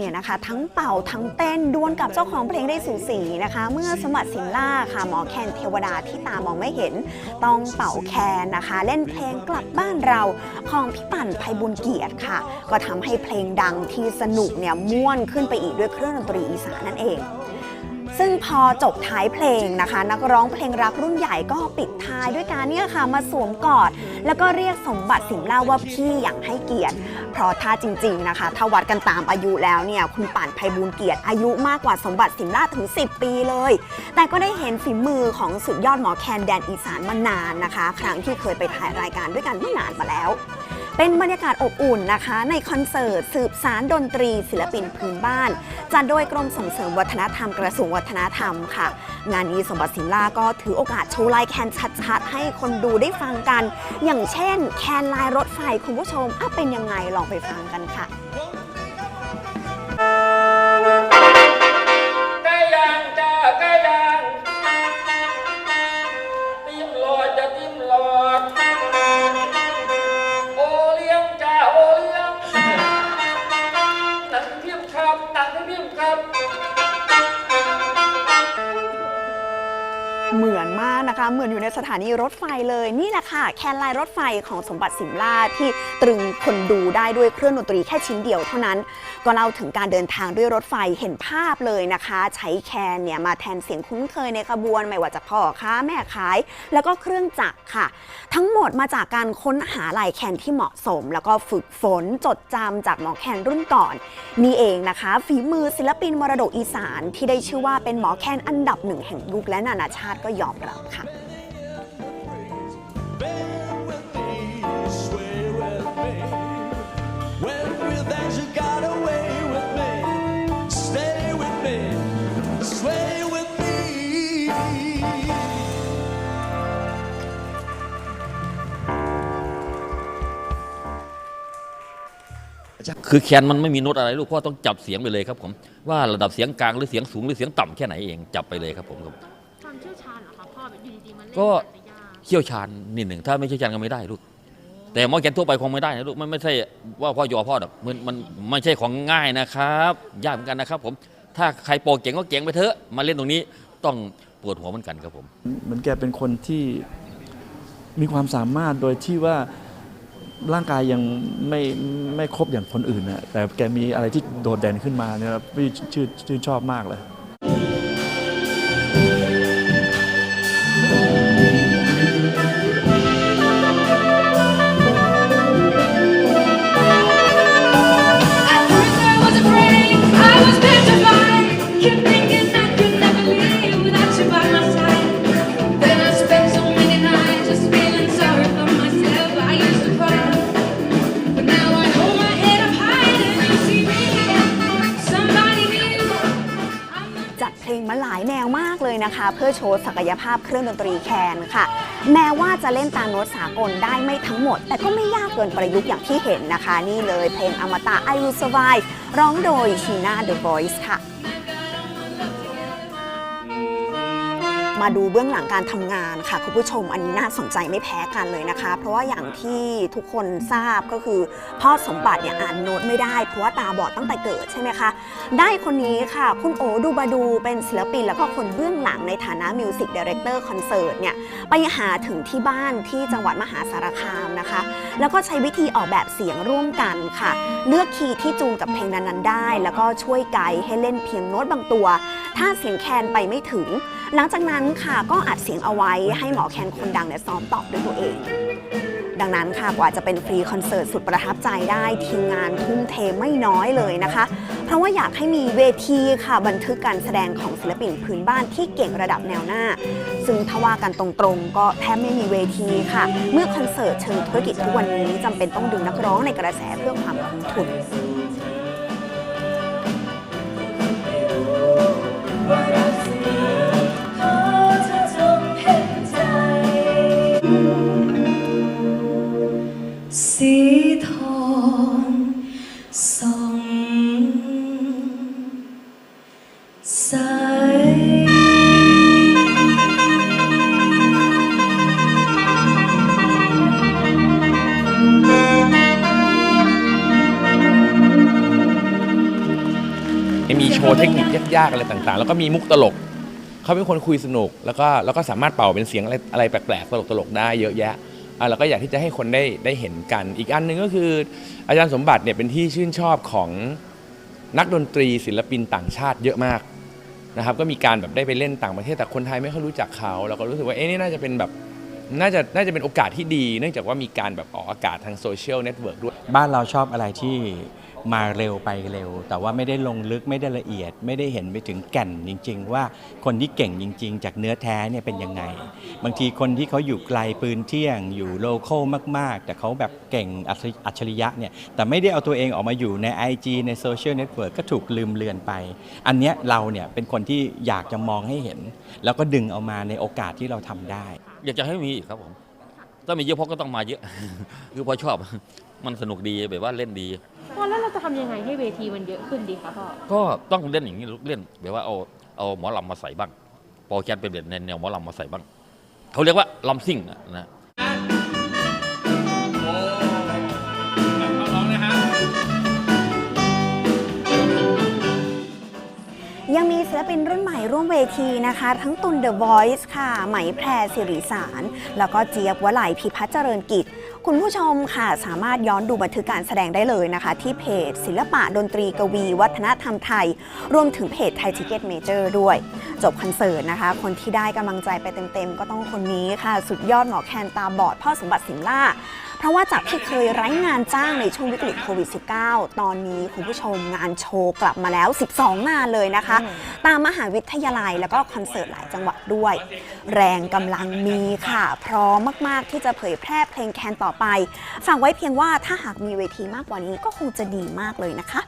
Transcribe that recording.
เนี่ยนะคะ ทั้งเป่าทั้งเต้นดวลกับเจ้าของเพลงได้สูสีนะคะ เมื่อสมบัติสินล่าค่ะหมอแคนเทวดาที่ตามองไม่เห็น ต้องเป่าแคนนะคะ เล่นเพลงกลับบ้านเราของพี่ปั่นภัยบุญเกียรติค่ะ ก็ทำให้เพลงดังที่สนุกเนี่ยม่วนขึ้นไปอีกด้วยเครื่องดนตรีอีสานนั่นเอง ซึ่งพอจบท้ายเพลงนะคะ นักร้องเพลงรักรุ่นใหญ่ก็ปิดท้ายด้วยการเนี่ยค่ะมาสวมกอด แล้วก็เรียกสมบัติสิมเล่าว่าพี่อย่างให้เกียรติ เพราะถ้าจริง ๆนะคะ ถ้าวัดกันตามอายุแล้วเนี่ยคุณป่านไพบูลเกียรติอายุมากกว่าสมบัติสิมล่าถึง 10 ปีเลย แต่ก็ได้เห็นฝีมือของสุดยอดหมอแคนแดนอีสานมานานนะคะ ครั้งที่เคยไปถ่ายรายการด้วยกันเมื่อนานมาแล้ว เป็นบรรยากาศอบอุ่นนะคะ ในคอนเสิร์ต สืบสารดนตรี ศิลปินพื้นบ้าน จัดโดยกรมส่งเสริมวัฒนธรรมกระทรวงวัฒนธรรมค่ะ งานนี้สมบัติสินลาก็ถือโอกาสโชว์ลายแคนชัดๆ ให้คนดูได้ฟังกัน อย่างเช่น แคนลายรถไฟคุณผู้ชมอะเป็นยังไงลองไปฟังกันค่ะ นะคะ เหมือนอยู่ในสถานีรถไฟเลยนี่แหละค่ะ แคนลายรถไฟของสมบัติสิมล่าที่ตรึงคนดูได้ด้วยเครื่องดนตรีแค่ชิ้นเดียวเท่านั้น ก็เล่าถึงการเดินทางด้วยรถไฟเห็นภาพเลยนะคะ ใช้แคนเนี่ยมาแทนเสียงคุ้นเคยในขบวน ไม่ว่าจะพ่อค้าแม่ขาย แล้วก็เครื่องจักรค่ะ ทั้งหมดมาจากการค้นหาลายแคนที่เหมาะสม แล้วก็ฝึกฝนจดจำจากหมอแคนรุ่นก่อนนี่เองนะคะ ฝีมือศิลปินมรดกอีสานที่ได้ชื่อว่าเป็นหมอแคนอันดับหนึ่งแห่งยุคและนานาชาติก็ยอมรับค่ะ คือแคนมันไม่มีโน้ตอะไรลูกพ่อต้องจับเสียงไปเลยครับผมว่าระดับเสียงกลางหรือเสียงสูงหรือเสียงต่ำแค่ไหนเองจับไปเลยครับผมครับความเชี่ยวชาญเหรอคะพ่อแบบอยู่ดีๆมาเล่นก็มันจะยากเชี่ยวชาญนิดหนึ่งถ้าไม่เชี่ยวชาญก็ไม่ได้ลูกแต่หมอแคนทั่วไปคงไม่ได้นะลูกมันไม่ใช่ว่าพ่อยอพ่อหรอกมันมันไม่ใช่ของง่ายนะครับยากเหมือนกันนะครับ ผมถ้าใครโปรเก่งก็เก่งไปเถอะมาเล่นตรงนี้ต้องปวดหัวเหมือนกันครับผมเหมือนแกเป็นคนที่มีความสามารถโดยที่ว่า ร่างกายยังไม่ไม่ครบอย่างคนอื่นนะแต่แกมีอะไรที่โดดเด่นขึ้นมาเนี่ยพี่ชื่นชอบมากเลย เพื่อโชว์ศักยภาพเครื่องดนตรีแคนค่ะ แม้ว่าจะเล่นตามโน้ตสากลได้ไม่ทั้งหมด แต่ก็ไม่ยากเกินประยุกต์อย่างที่เห็นนะคะ นี่เลยเพลงอมตะ I Will Survive ร้องโดยชีน่า The Voice ค่ะ มาดูเบื้องหลังการทำงานค่ะคุณผู้ชมอันนี้น่าสนใจไม่แพ้กันเลยนะคะ เพราะว่าอย่างที่ทุกคนทราบก็คือพ่อสมบัติเนี่ยอ่านโน้ตไม่ได้ เพราะว่าตาบอดตั้งแต่เกิดใช่ไหมคะ ได้คนนี้ค่ะ คุณโอดูบาดูเป็นศิลปินแล้วก็คนเบื้องหลังในฐานะมิวสิกดีเรคเตอร์คอนเสิร์ตเนี่ยไปหาถึงที่บ้านที่จังหวัดมหาสารคามนะคะ แล้วก็ใช้วิธีออกแบบเสียงร่วมกันค่ะ เลือกคีย์ที่จูนกับเพลงนั้นๆได้ แล้วก็ช่วยไกด์ให้เล่นเพียงโน้ตบางตัว ถ้าเสียงแคนไปไม่ถึง หลังจากนั้นค่ะ ก็อัดเสียงเอาไว้ให้หมอแคนคนดังเนี่ยซ้อมตอบด้วยตัวเอง ดังนั้นค่ะกว่าจะเป็นฟรีคอนเสิร์ตสุดประทับใจได้ทีมงานทุ่มเทไม่น้อยเลยนะคะ เพราะว่าอยากให้มีเวทีค่ะบันทึกการแสดงของศิลปินพื้นบ้านที่เก่งระดับแนวหน้า ซึ่งถ้าว่ากันตรงๆ ก็แทบไม่มีเวทีค่ะ เมื่อคอนเสิร์ตเชิงธุรกิจทุกวันนี้จำเป็นต้องดึงนักร้องในกระแสเพื่อความคุ้มทุน เทคนิคยากๆอะไรต่างๆ แล้วก็มีมุกตลก เขาเป็นคนคุยสนุก แล้วก็แล้วก็สามารถเป่าเป็นเสียงอะไรอะไรแปลกๆตลกๆได้เยอะแยะอะเราก็อยากที่จะให้คนได้ได้เห็นกัน อีกอันหนึ่งก็คือ อาจารย์สมบัติเนี่ยเป็นที่ชื่นชอบของนักดนตรีศิลปินต่างชาติเยอะมากนะครับ ก็มีการแบบได้ไปเล่นต่างประเทศแต่คนไทยไม่ค่อยรู้จักเขาเราก็รู้สึกว่าเอ๊ะนี่น่าจะเป็นแบบน่าจะน่าจะเป็นโอกาสที่ดี เนื่องจากว่ามีการแบบออกอากาศทางโซเชียลเน็ตเวิร์กด้วย บ้านเราชอบอะไรที่ มาเร็วไปเร็ว แต่ว่าไม่ได้ลงลึกไม่ได้ละเอียด ไม่ได้เห็นไปถึงแก่นจริง ๆ ว่าคนที่เก่งจริง ๆ จากเนื้อแท้เนี่ยเป็นยังไง บางทีคนที่เขาอยู่ไกลปืนเที่ยง อยู่โลเคอลมาก ๆ แต่เขาแบบเก่งอัจฉริยะเนี่ยแต่ไม่ได้เอาตัวเองออกมาอยู่ใน IG ในโซเชียลเน็ตเวิร์กก็ถูกลืมเลือนไป อันเนี้ยเราเนี่ยเป็นคนที่อยากจะมองให้เห็น แล้วก็ดึงเอามาในโอกาสที่เราทำได้ อยากจะให้มีครับผมถ้ามีเยอะพราะก็ต้องมาเยอะ คือพอชอบ มันสนุกดีแบบว่าเล่นดี พ่อแล้วเราจะทำยังไงให้เวทีมันเยอะขึ้นดีคะพ่อ ก็ต้องเล่นอย่างนี้เล่นแบบว่าเอาเอาหมอลำมาใส่บ้างโปรแกรมเป็นแบบแนวหมอลำมาใส่บ้างเขาเรียกว่าลำซิ่งอะนะยังมีศิลปินรุ่นใหม่ร่วมเวทีนะคะ ทั้งตุน The Voice ค่ะ ไหมแพรสิริสาร แล้วก็เจี๊ยบวลัยพิพัฒน์เจริญกิจ คุณผู้ชมค่ะสามารถย้อนดูบันทึกการแสดงได้เลยนะคะ ที่เพจ ศิลปะดนตรีกวี วัฒนธรรมไทย รวมถึงเพจไทยทิเก็ตเมเจอร์ด้วย จบคอนเสิร์ตนะคะ คนที่ได้กำลังใจไปเต็มๆ ก็ต้องคนนี้ค่ะ สุดยอดหมอแคนตาบอดพ่อสมบัติสิมล่า เพราะว่าจากที่เคยไร้งานจ้างในช่วงวิกฤตโควิด -19 ตอนนี้คุณผู้ชมงานโชว์กลับมาแล้ว 12 งานเลยนะคะ ตามมหาวิทยาลัยแล้วก็คอนเสิร์ตหลายจังหวัดด้วย แรงกำลังมีค่ะ พร้อมมาก ๆ ที่จะเผยแพร่เพลงแคนต่อไป ฝากไว้เพียงว่าถ้าหากมีเวทีมากกว่านี้ก็คงจะดีมากเลยนะคะ